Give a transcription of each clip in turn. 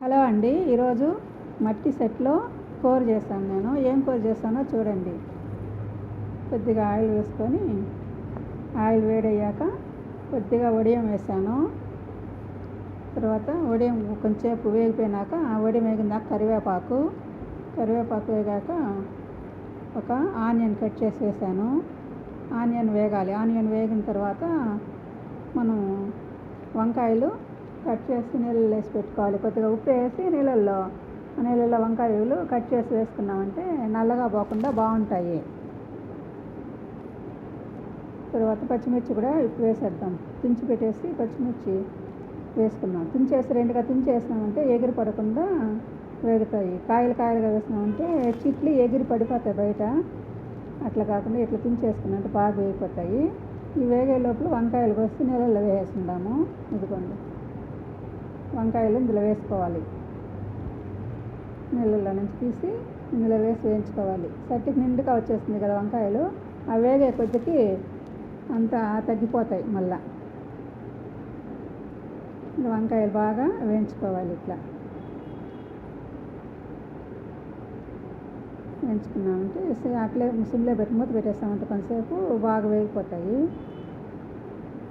Hello అండి ఈరోజు మట్టి సెట్లో కూర చేశాను నేను. ఏం కూర చేస్తానో చూడండి. కొద్దిగా ఆయిల్ వేసుకొని ఆయిల్ వేడయ్యాక కొద్దిగా వడియం వేసాను తర్వాత వడియం కొంచెంసేపు వేగిపోయినాక ఆ వడియం వేగినాక కరివేపాకు కరివేపాకు వేగాక ఒక ఆనియన్ కట్ చేసి వేసాను ఆనియన్ వేగాలి. ఆనియన్ వేగిన తర్వాత మనం వంకాయలు కట్ చేసి నీళ్ళలో వేసి పెట్టుకోవాలి. కొద్దిగా ఉప్పు వేసి నీళ్ళల్లో నీళ్ళల్లో వంకాయలు కట్ చేసి వేసుకున్నామంటే నల్లగా పోకుండా బాగుంటాయి. తర్వాత పచ్చిమిర్చి కూడా ఇప్పుడు వేసేద్దాం. తుంచి పెట్టేసి పచ్చిమిర్చి వేసుకున్నాం. తుంచేసి రెండుగా తుంచేసినామంటే ఎగిరి పడకుండా వేగుతాయి. కాయలు కాయలుగా వేసినామంటే చిట్లు ఎగిరి పడిపోతాయి బయట. అట్లా కాకుండా ఇట్లా తుంచేసుకున్నట్టు బాగా వేగిపోతాయి. ఈ వేగే లోపల వంకాయలు కోసి నీళ్ళల్లో వేసేసుకుందాము ఇదిగోండి. వంకాయలు ఇందులో వేసుకోవాలి. నీళ్ళల్లో నుంచి తీసి ఇందులో వేసి వేయించుకోవాలి. సట్టికి నిండుగా వచ్చేస్తుంది కదా వంకాయలు. ఆ వేగే కొద్దికి అంతా తగ్గిపోతాయి మళ్ళా. వంకాయలు బాగా వేయించుకోవాలి ఇట్లా. వేయించుకున్నామంటే అట్లే సిమ్లో పెట్టి మూత పెట్టేస్తామంటే కొంతసేపు బాగా వేగిపోతాయి.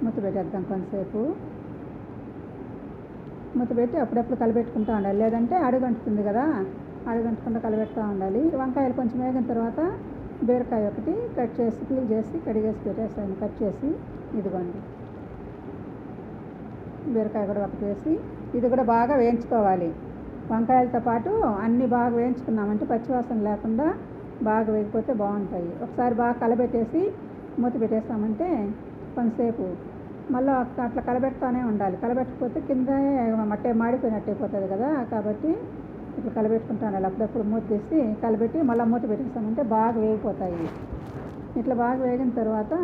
మూత పెట్టేద్దాం కొంతసేపు. మూత పెట్టి అప్పుడప్పుడు కలబెట్టుకుంటూ ఉండాలి. లేదంటే అడుగంటుతుంది కదా అడుగంటకుండా కలబెడుతూ ఉండాలి. వంకాయలు కొంచెం వేగిన తర్వాత బీరకాయ ఒకటి కట్ చేసి పీల్ చేసి కడిగేసి పెట్టేస్తాను. కట్ చేసి ఇదిగోండి. బీరకాయ కూడా ఒకటి వేసి ఇది కూడా బాగా వేయించుకోవాలి. వంకాయలతో పాటు అన్నీ బాగా వేయించుకున్నామంటే పచ్చివాసన లేకుండా బాగా వేగిపోతే బాగుంటాయి. ఒకసారి బాగా కలబెట్టేసి మూత పెట్టేస్తామంటే కొంతసేపు మళ్ళీ అట్లా కలబెడతానే ఉండాలి. కలబెట్టకపోతే కింద మట్టే మాడిపోయినట్టు అయిపోతుంది కదా కాబట్టి ఇట్లా కలబెట్టుకుంటాను అప్పుడప్పుడు మూత తీసి కలబెట్టి మళ్ళీ మూత పెట్టేస్తామంటే బాగా వేగిపోతాయి ఇట్లా బాగా వేగిన తర్వాత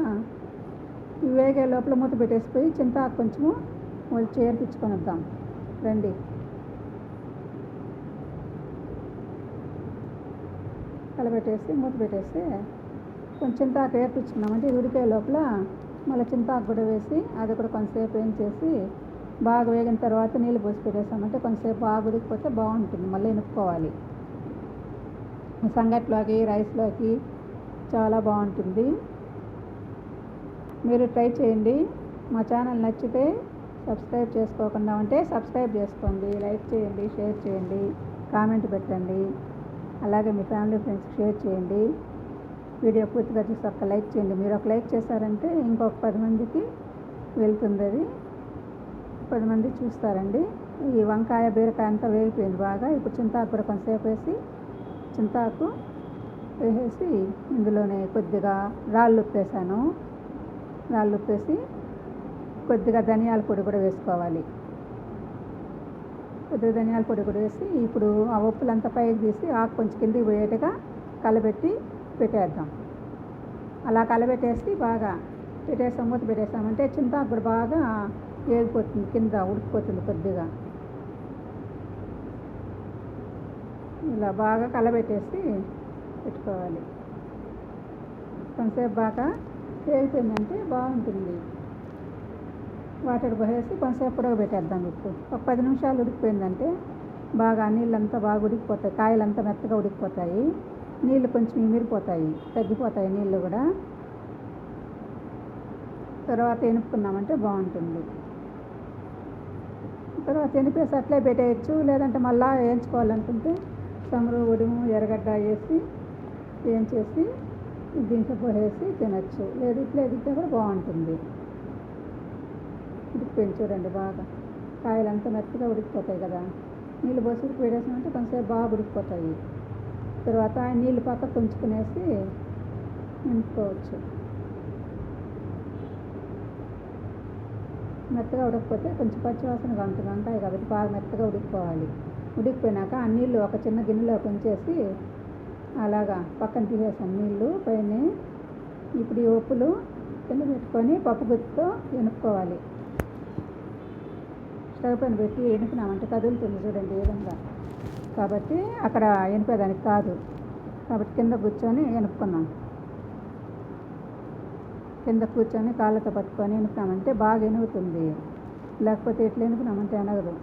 వేగే లోపల మూత పెట్టేసిపోయి చింతాకు కొంచెము వాళ్ళు చేర్పించుకొని వద్దాం. రండి. కలబెట్టేసి మూత పెట్టేస్తే కొంచెం చింతాకు ఏర్పించుకున్నామంటే ఉడికే లోపల మళ్ళీ చింతాకు కూడా వేసి అది కూడా కొంతసేపు ఏం చేసి బాగా వేగిన తర్వాత నీళ్ళు పోసి పెట్టేసామంటే కొంతసేపు బాగా ఉడికిపోతే బాగుంటుంది. మళ్ళీ ఎనుక్కోవాలి. సంగట్లోకి రైస్లోకి చాలా బాగుంటుంది. మీరు ట్రై చేయండి. మా ఛానల్ నచ్చితే సబ్స్క్రైబ్ చేసుకోకుండా ఉంటే సబ్స్క్రైబ్ చేసుకోండి. లైక్ చేయండి షేర్ చేయండి కామెంట్ పెట్టండి. అలాగే మీ ఫ్యామిలీ ఫ్రెండ్స్కి షేర్ చేయండి. వీడియో పూర్తిగా చూసి ఒక లైక్ చేయండి. మీరు ఒక లైక్ చేశారంటే ఇంకొక పది మందికి వెళ్తుంది అది పది మంది చూస్తారండి. ఈ వంకాయ బీరకాయ అంతా వేగిపోయింది బాగా. ఇప్పుడు చింతాకు కూడా కొంతసేపు వేసి చింతాకు వేసేసి ఇందులోనే కొద్దిగా రాళ్ళు ఉప్పేసాను రాళ్ళు ఉప్పేసి కొద్దిగా ధనియాల పొడి కూడా వేసుకోవాలి. కొద్దిగా ధనియాల పొడి కూడా వేసి ఇప్పుడు ఆ ఉప్పులంతా పైకి తీసి ఆకు కొంచెం కిందికి పోయేట్టుగా కలబెట్టి పెట్టేద్దాం. అలా కలబెట్టేసి బాగా పెట్టేసాం మూత పెట్టేసామంటే చింతాకు కూడా బాగా వేగిపోతుంది కింద ఉడికిపోతుంది కొద్దిగా. ఇలా బాగా కలబెట్టేసి పెట్టుకోవాలి. కొంతసేపు బాగా వేగిపోయిందంటే బాగుంటుంది. వాటర్ పోసేసి కొంతసేపు ఉడకబెట్టేద్దాం ఇప్పుడు ఒక పది నిమిషాలు ఉడికిపోయిందంటే బాగా నీళ్ళంతా బాగా ఉడికిపోతాయి కాయలంతా మెత్తగా ఉడికిపోతాయి. నీళ్ళు కొంచెం ఇమిరిపోతాయి తగ్గిపోతాయి నీళ్ళు కూడా. తర్వాత ఎనుపుకున్నామంటే బాగుంటుంది. తర్వాత ఎనిపేసి అట్లే పెట్టేయచ్చు లేదంటే మళ్ళా వేయించుకోవాలనుకుంటే సమరు ఉడుము ఎర్రగడ్డ వేసి వేయించేసి దీంట్లో పోసేసి తినచ్చు. లేదు ఇట్లా ఎదిగితే కూడా బాగుంటుంది. ఉడికిపోయింది చూడండి బాగా. కాయలంతా మెత్తగా ఉడికిపోతాయి కదా. నీళ్ళు పోసి ఉడికి పెట్టేసామంటే కొంతసేపు బాగా ఉడికిపోతాయి. తర్వాత నీళ్ళు పక్కకు ఉంచుకునేసి నింపుకోవచ్చు. మెత్తగా ఉడకపోతే కొంచెం పచ్చివాసనగా ఉంటుంది అంటాయి కాబట్టి బాగా మెత్తగా ఉడికిపోవాలి. ఉడికిపోయినాక ఆ నీళ్ళు ఒక చిన్న గిన్నెలో ఉంచేసి అలాగా పక్కన తీసేసాను నీళ్ళు. పైన ఇప్పుడు ఈ ఉప్పులు కింద పెట్టుకొని పప్పు గుత్తితో ఎనుక్కోవాలి. స్టవ్ పైన పెట్టి ఎనుకున్నామంటే కదులుతుంది చూడండి ఈ విధంగా. కాబట్టి అక్కడ ఎనిపేదానికి కాదు. కాబట్టి కింద కూర్చొని ఎనుపుకున్నాను కింద కూర్చొని కాళ్ళతో పట్టుకొని వినుకున్నామంటే బాగా ఎనుగుతుంది. లేకపోతే ఎట్లా ఎనుకున్నామంటే ఎనగదు.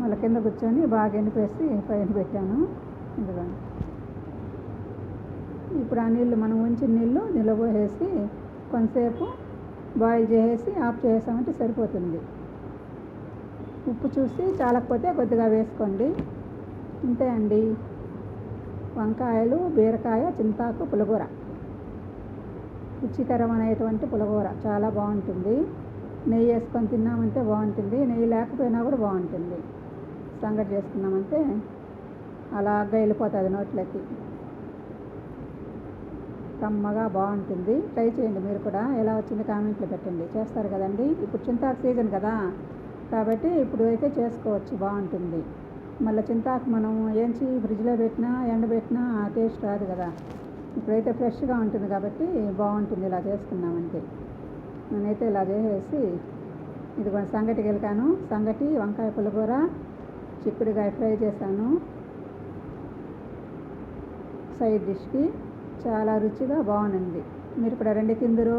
మళ్ళీ కింద కూర్చొని బాగా ఎనిపేసి పైన పెట్టాను ఇందులో ఇప్పుడు ఆ నీళ్ళు మనం ఉంచిన నీళ్ళు నిలబోసేసి కొంతసేపు బాయిల్ చేసేసి ఆఫ్ చేసామంటే సరిపోతుంది. ఉప్పు చూసి చాలకపోతే కొద్దిగా వేసుకోండి. అంతే అండి. వంకాయలు బీరకాయ చింతాకు పులగూర. రుచికరమైనటువంటి పులగూర చాలా బాగుంటుంది. నెయ్యి వేసుకొని తిన్నామంటే బాగుంటుంది. నెయ్యి లేకపోయినా కూడా బాగుంటుంది. సంగటి చేసుకున్నామంటే అలాగా వెళ్ళిపోతుంది నోట్లోకి. కమ్మగా బాగుంటుంది. ట్రై చేయండి మీరు కూడా. ఎలా వచ్చింది కామెంట్లో పెట్టండి. చేస్తారు కదండి. ఇప్పుడు చింతాకు సీజన్ కదా. కాబట్టి ఇప్పుడు అయితే చేసుకోవచ్చు. బాగుంటుంది. మళ్ళీ చింతాకు మనం ఏంచి ఫ్రిడ్జ్లో పెట్టినా ఎండబెట్టినా ఆ టేస్ట్ రాదు కదా. ఇప్పుడైతే ఫ్రెష్గా ఉంటుంది కాబట్టి బాగుంటుంది. ఇలా చేసుకున్నామంటే నేనైతే ఇలా చేసేసి ఇది కొంచెం సంగటికి వెళ్తాను సంగటి వంకాయ పులిహోర చిక్కుడుకాయ ఫ్రై చేశాను. సైడ్ డిష్కి చాలా రుచిగా బాగుంది. మీరు కూడా రెండు తిందురు